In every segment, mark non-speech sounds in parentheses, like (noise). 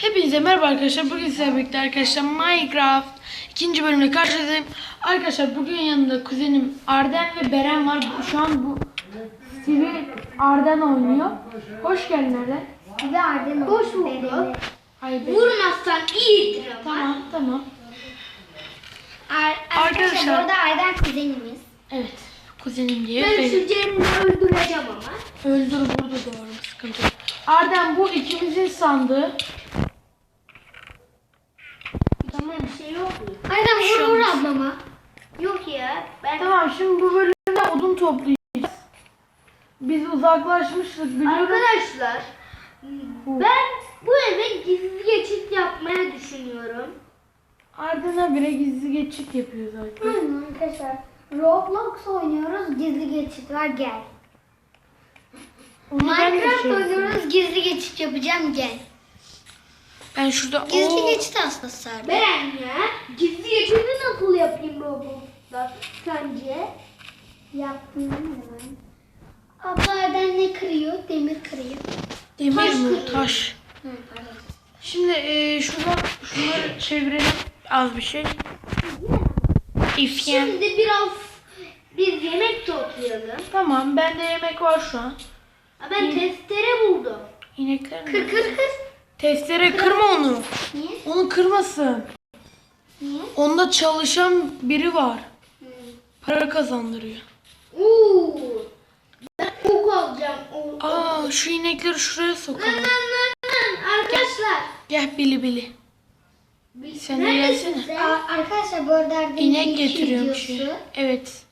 Hepinize merhaba arkadaşlar. Bugün sizlerle birlikte arkadaşlar Minecraft ikinci bölümle karşınızdayım. Arkadaşlar bugün yanında kuzenim Arden ve Beren var. Şu an bu Stevie Arden oynuyor. Hoş geldin Arden. Ve Arden Hoş bulduk. Hayır. Vurmazsan iyidir ama. Tamam tamam. Ar- arkadaşlar Arkadaşlar. bu arada Arden kuzenimiz. Evet. Kuzenim diye. Ben Cem'i öldüreceğim ama. Öldür burada doğru sıkıntı yok. Arden bu ikimizin sandığı. Tamam bir şey yok Şu vur vur ablama. Yok ya. Ben Tamam şimdi bu bölümde odun toplayacağız. Biz uzaklaşmıştık biliyorum. Arkadaşlar ben bu eve gizli geçit yapmaya düşünüyorum. Arden'a bire gizli geçit yapıyor zaten. Aynen arkadaşlar. Roblox oynuyoruz. Gizli geçit var gel. Onu ben de Minecraft şey oynuyoruz. Gizli geçit yapacağım gel. Ben şurada Gizli geçit aslında sarı. Ben ya gizli geçiti nasıl yapayım Roblox'ta sence? Yaptım hemen. Abla Arden ne kırıyor? Demir kırıyor. demir taş mi? kırıyor. Taş. Hı, pardon. Şimdi e, şuradan şunları çevirelim az bir şey. İfyen. Şimdi biraz bir yemek toplayalım. Tamam bende yemek var şu an. Ben testere buldum. İnekler mi? Kır kır kır. Testere kırma onu. Niye? Onu kırmasın. Niye? Onda çalışan biri var. Para kazandırıyor. Oo. Ben ok alacağım. O- Aa şu inekleri şuraya sokalım. Lan, lan, lan. Arkadaşlar. Gel bili bili. Sen de gelsene. sen? Aa, arkadaşlar bu arada İnek getiriyorum şey. Evet.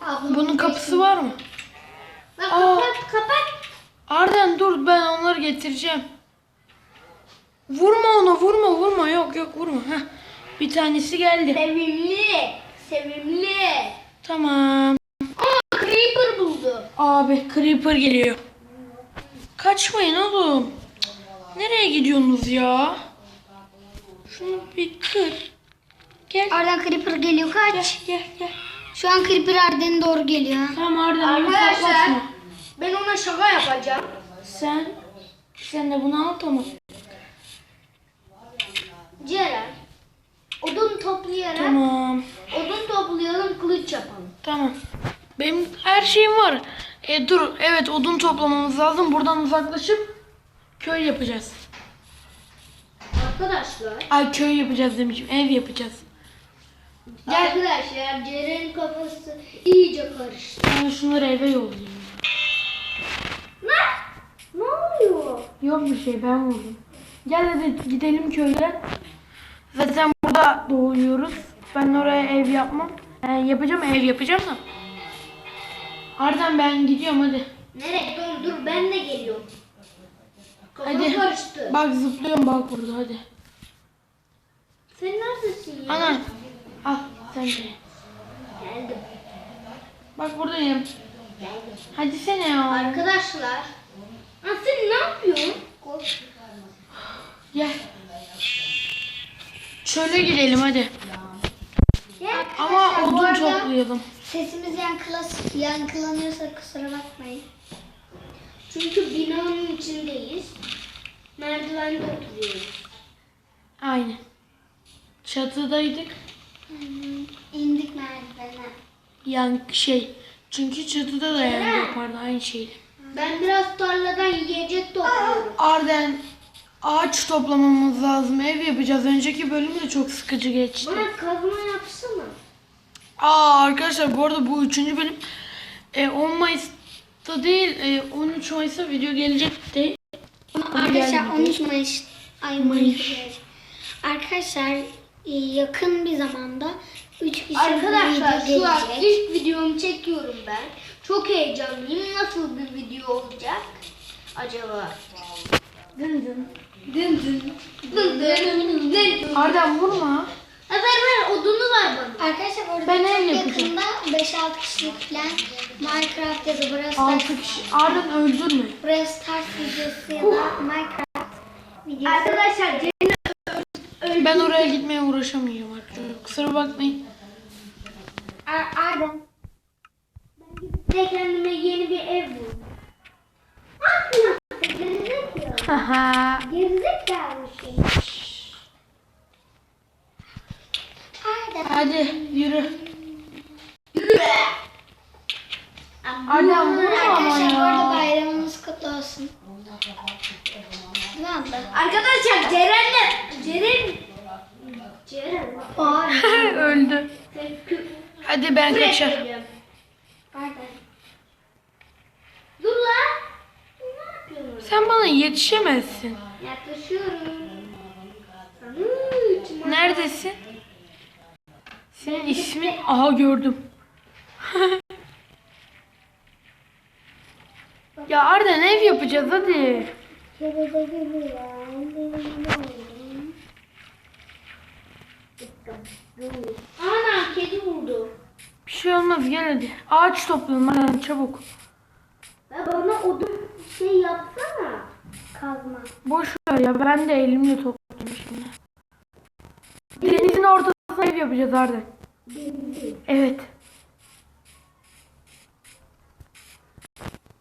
Ablamın Bunun kapısı resmi. var mı? Lan Aa. kapat kapat. Arden dur ben onları getireceğim. Vurma onu vurma vurma yok yok vurma. Heh. Bir tanesi geldi. Sevimli. Sevimli. Tamam. Aa Creeper buldu. Abi Creeper geliyor. Kaçmayın oğlum. Nereye gidiyorsunuz ya? Şunu bir kır. Gel. Arden Creeper geliyor Gel kaç. gel gel. Şu an Creeper Arden'e doğru geliyor. Tamam Arden Arkadaşlar ben ona şaka yapacağım. Sen sen de bunu al tamam. Ceren. Odun toplayarak Tamam. odun toplayalım kılıç yapalım. Tamam. Benim her şeyim var. E, dur evet odun toplamamız lazım. Buradan uzaklaşıp köy yapacağız. Arkadaşlar. Ay köy yapacağız demişim. Ev yapacağız. Gel. Arkadaşlar Ceren'in kafası iyice karıştı. Ben şunları eve yollayayım. Ne oluyor? Yok bir şey ben vurdum. Gel hadi gidelim köyden. Zaten burada doğuyoruz. Ben oraya ev yapmam. Yani yapacağım ev yapacağım da. Arden ben gidiyorum hadi. Nereye? Dur dur ben de geliyorum. Kafam Hadi. karıştı. Bak zıplıyorum bak burada hadi. Sen neredesin ya? Ana. Al sen de. Geldim. Bak buradayım. Hadi sene ya. Arkadaşlar. Ha sen ne yapıyorsun? Gel. Çöle gidelim hadi. Ama Arkadaşlar, bu odun arada- toplayalım. Sesimiz yankılas, yankılanıyorsa kusura bakmayın. Çünkü binanın içindeyiz. Merdivende oturuyoruz. Aynen. Çatıdaydık. İndik merdivene. Yan şey. Çünkü çatıda da yani yapardı aynı şeyi. Ben biraz tarladan yiyecek topluyorum. Arden ağaç toplamamız lazım. Ev yapacağız. Önceki bölüm de çok sıkıcı geçti. Bana kazma yapsana. Aa arkadaşlar bu arada bu üçüncü bölüm e, 10 Mayıs'ta değil e, 13 Mayıs'ta video gelecek de Arkadaşlar gelmedi. 13 Mayıs. Ay Mayıs. Arkadaşlar e, yakın bir zamanda 3 kişi Arkadaşlar video şu an gelecek. ilk videomu çekiyorum ben. Çok heyecanlıyım. Nasıl bir video olacak acaba? Dın dın. Dın dın. Dın dın. Dın vurma. Ha, ver ver odunu ver bana. Arkadaşlar burada Ben çok ev yapacağım. yakında 5-6 kişilik falan Minecraft ya da Brawl Stars, 6 kişi. Arden öldürme. Brawl Stars videosu ya da Minecraft videosu. Arkadaşlar Ceren Ben oraya gitmeye uğraşamayacağım arkadaşlar. Kusura bakmayın. Ar- Arden. De kendime yeni bir ev buldum. Gerizekalı. Haha. Gerizekalı şey. Arda. Hadi yürü. Adam vurma ama Arkadaşlar bu arada ya. bayramınız kutlu olsun. Arkadaşlar Ceren'le Ceren Ceren. (laughs) Öldü. Hadi ben kaçar. Arda. Dur lan. Ne yapıyorsun? Sen bana yetişemezsin. Yaklaşıyorum. Neredesin? Senin ismin... Aha gördüm. (laughs) ya Arden ev yapacağız hadi. Ana kedi vurdu. Bir şey olmaz gel hadi. Ağaç toplayalım Arden çabuk. Bana odun. Kazma. Boş ver ya ben de elimle topladım şimdi. Denizin ortasına ev yapacağız Arden. Evet.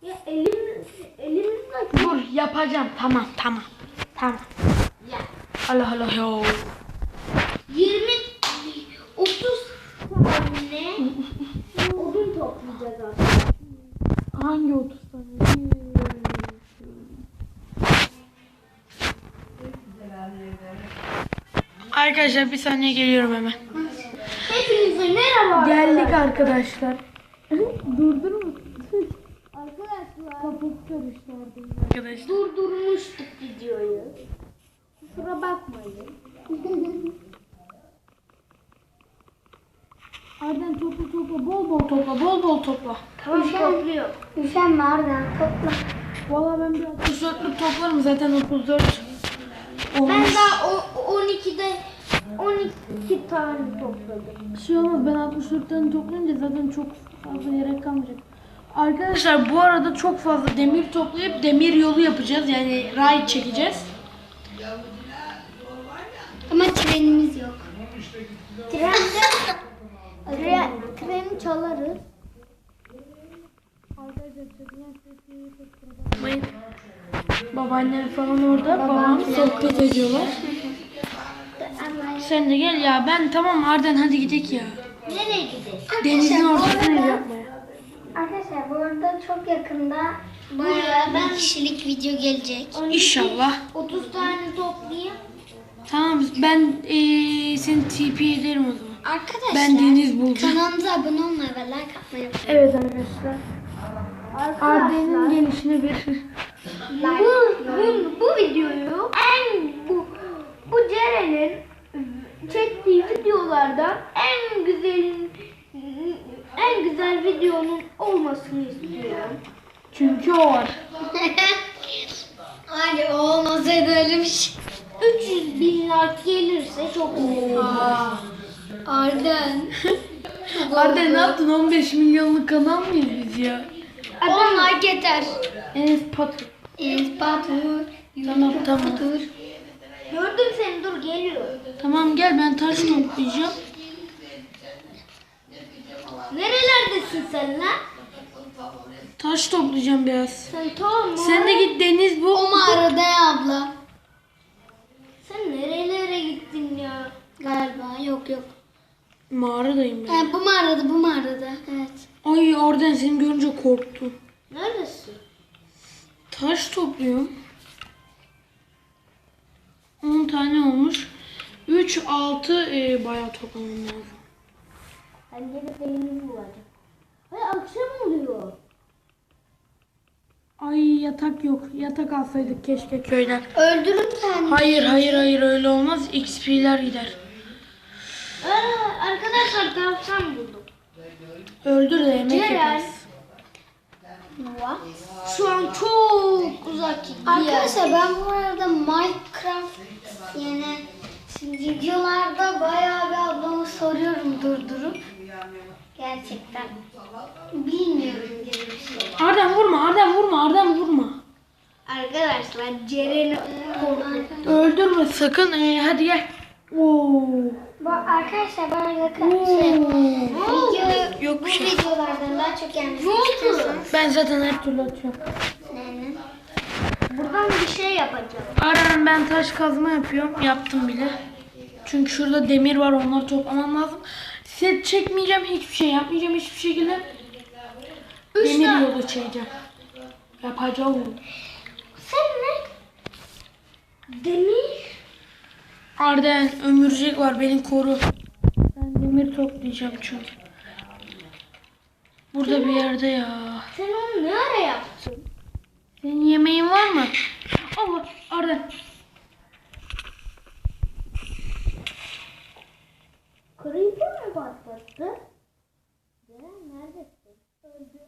Ya elim elimle Dur yapacağım tamam tamam. Tamam. ya Allah Allah yo. 20 30 tane odun toplayacağız artık. Arkadaşlar bir saniye geliyorum hemen. Hepinize merhaba. Geldik arkadaşlar. Durdurma. Arkadaşlar (laughs) Kafası karıştı arkadaşlar. durdurmuştuk videoyu. Kusura bakmayın. (laughs) Arden topla topla bol bol topla bol bol topla. Tamam topluyor. Üşenme Arda. Topla. Valla ben bir 64'lük toplarım zaten 34. Ben Olmuş. daha o, 12'de 12 tane topladım. Bir şey olmaz ben 64 tane toplayınca zaten çok fazla gerek kalmayacak. Arkadaşlar bu arada çok fazla demir toplayıp demir yolu yapacağız. Yani ray çekeceğiz. Ama trenimiz yok. Trende tren, treni çalarız. Babaannem falan orada. Babam sohbet ediyorlar. Sen de gel ya. Ben tamam Arden hadi gidelim ya. Nereye gidelim? Denizin ortasına yapmaya. Arkadaşlar bu arada çok yakında bayağı ben- bir kişilik video gelecek. İnşallah. 30 tane toplayayım. Tamam ben eee seni TP ederim o zaman. Arkadaşlar Ben deniz bulacağım. kanalımıza abone olmayı ve like atmayı unutmayın. Evet arkadaşlar. Arden'in gelişine bir (laughs) Bu, bu, bu videoyu en bu bu Ceren'in çektiği videolardan en güzel en güzel videonun olmasını istiyorum. çünkü o var. (laughs) Hadi o olmasaydı öyle bir şey. 300 bin like gelirse çok sevinirim. Arden. (laughs) Arden ne yaptın? 15 milyonluk kanal mıyız biz ya? 10 like yeter. Enes Patır. İspatur. Tamam tamam. Dur. Gördüm seni dur geliyor. Tamam gel ben taş toplayacağım. Nerelerdesin sen lan? Taş toplayacağım biraz. Sen tamam mı? Sen de git deniz bul. O mağarada ya abla. Sen nerelere gittin ya? Galiba yok yok. Mağaradayım ben. Ha, bu mağarada bu mağarada. Evet. Ay Arden seni görünce korktum. Neredesin? Taş topluyorum. 10 tane olmuş. 3, 6 e, bayağı toplamam lazım. Ben gene peynir bulacağım. Hayır akşam oluyor. Ay yatak yok. Yatak alsaydık keşke köyden. Öldürün kendini. Hayır hayır hayır öyle olmaz. XP'ler gider. Aa, arkadaşlar tavşan buldum. Öldür de yemek Ceren. yaparız. Şu an çok uzak bir yer. Arkadaşlar ben bu arada Minecraft yani şimdi videolarda bayağı bir ablamı soruyorum durdurup. Gerçekten. Bilmiyorum gibi bir şey. Vurma Arden vurma Arden vurma. Arkadaşlar Ceren'i. Öldürme sakın. Ee, hadi gel. Oo. Bu arkadaşlar bu arada ka- şey, video, Yok bu bir şey. videolardan daha çok istiyorsanız Ben zaten her türlü atıyorum. yani Buradan bir şey yapacağım. Arden ben taş kazma yapıyorum. Yaptım bile. Çünkü şurada demir var onları toplamam lazım. Set çekmeyeceğim. Hiçbir şey yapmayacağım hiçbir şekilde. Üç demir tane- yolu çekeceğim. Yapacağım. Sen ne? Demir. Arden ömürcek var beni koru. Ben demir toplayacağım çünkü. Burada bir yerde ya. Sen onu ne ara yaptın? Senin yemeğin var mı? Allah Arden. Creeper mi patlattı? Ceren neredesin? Öldü.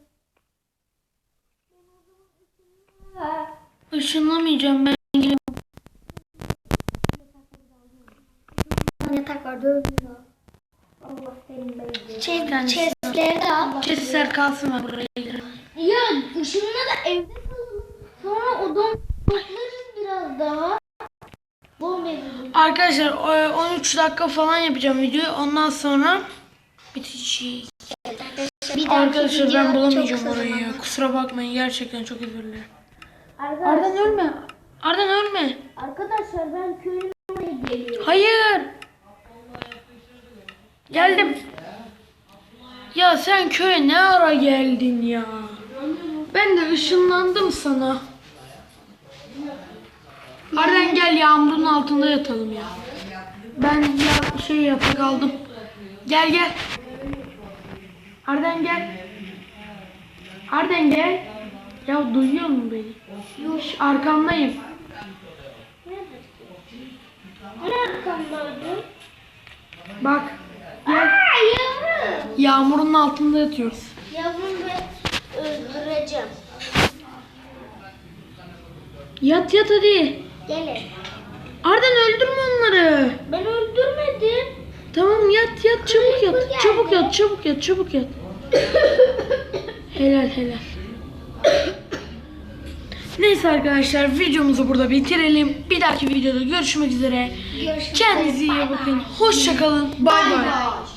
Işınlamayacağım ben. Dövüyor. Allah belanı. Chest, tane chestleri de al. Kalsın var buraya. Ya ışınla da evde kalalım. Sonra odam toplarız biraz daha. Arkadaşlar o- 13 dakika falan yapacağım videoyu. Ondan sonra bitecek. Bir Arkadaşlar ben bulamayacağım orayı ya. Kusura bakmayın gerçekten çok özür dilerim. Arkadaşlar, Arden ölme. Arden ölme. arkadaşlar ben köyün oraya geliyorum. Hayır. Geldim. Ya sen köye ne ara geldin ya? Ben de ışınlandım sana. Arden gel yağmurun altında yatalım ya. Ben ya şey yapak aldım. Gel gel. Arden gel. Arden gel. Ya duyuyor musun beni? Yok. Arkamdayım. Ne arkamdaydı? Bak. Aa yavrum. Yağmurun altında yatıyoruz. Yavrum ben öldüreceğim. Yat yat hadi. Gelin. Arden öldürme onları. Ben öldürmedim. Tamam yat yat çabuk yat. Çabuk yat çabuk yat çabuk yat. (coughs) helal helal. Neyse arkadaşlar videomuzu burada bitirelim. Bir dahaki videoda görüşmek üzere. Görüşmek Kendinize iyi bakın. Hoşça kalın. Bay bay. Bay.